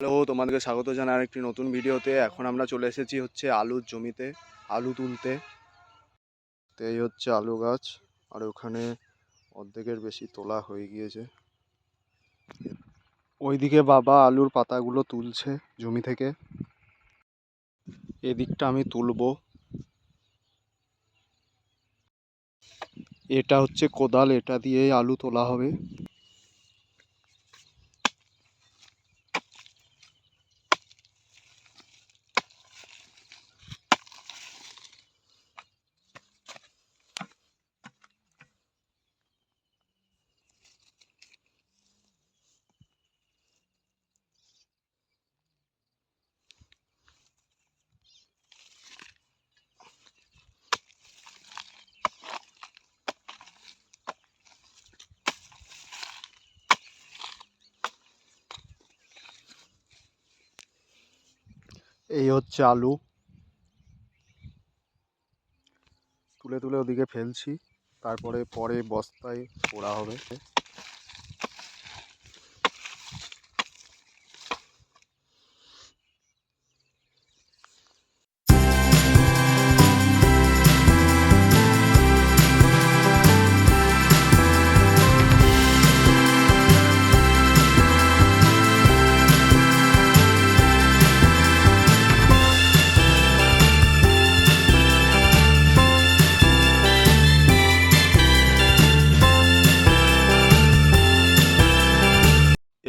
Hello, তোমাদেরকে স্বাগত জানাই আরেকটি নতুন ভিডিওতে। এখন আমরা চলে এসেছি হচ্ছে আলুর জমিতে, আলু তুলতে। তো এই হচ্ছে আলু গাছ, আর ওখানে অর্ধেকের বেশি তোলা হয়ে গিয়েছে। ওইদিকে বাবা আলুর পাতাগুলো তুলছে জমি থেকে। এদিকটা আমি তুলবো। এটা হচ্ছে কোদাল, এটা দিয়ে আলু তোলা হবে। এই হচ্ছে আলু। তুলে তুলে ওদিকে ফেলছি। তারপরে পরে বস্তায় পোড়া হবে।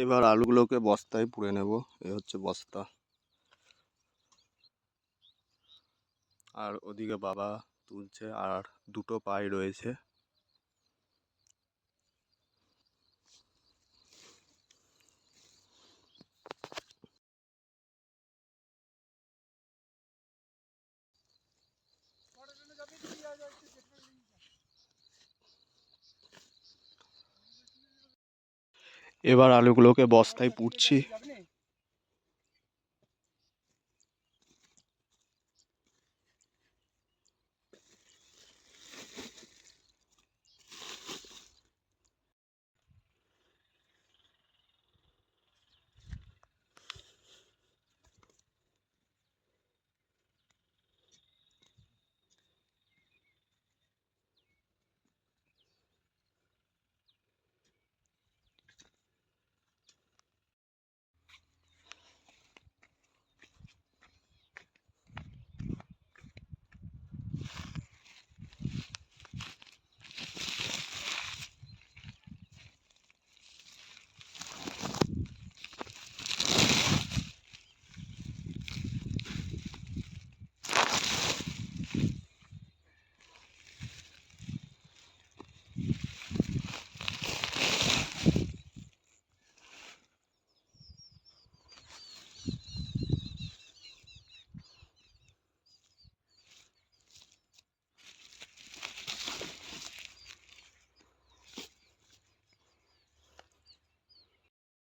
এবার আলুগুলোকে বস্তায় পুড়ে নেব। এ হচ্ছে বস্তা। আর ওদিকে বাবা তুলছে আর দুটো পাই রয়েছে। এবার আলুগুলোকে বস্তায় পুড়ছি।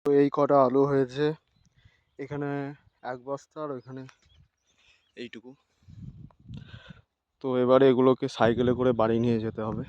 তো এই কটা আলু হয়েছে। এখানে এক বস্তা আর ওইখানে এইটুকু। তো এবারে এগুলোকে সাইকেলে করে বাড়ি নিয়ে যেতে হবে।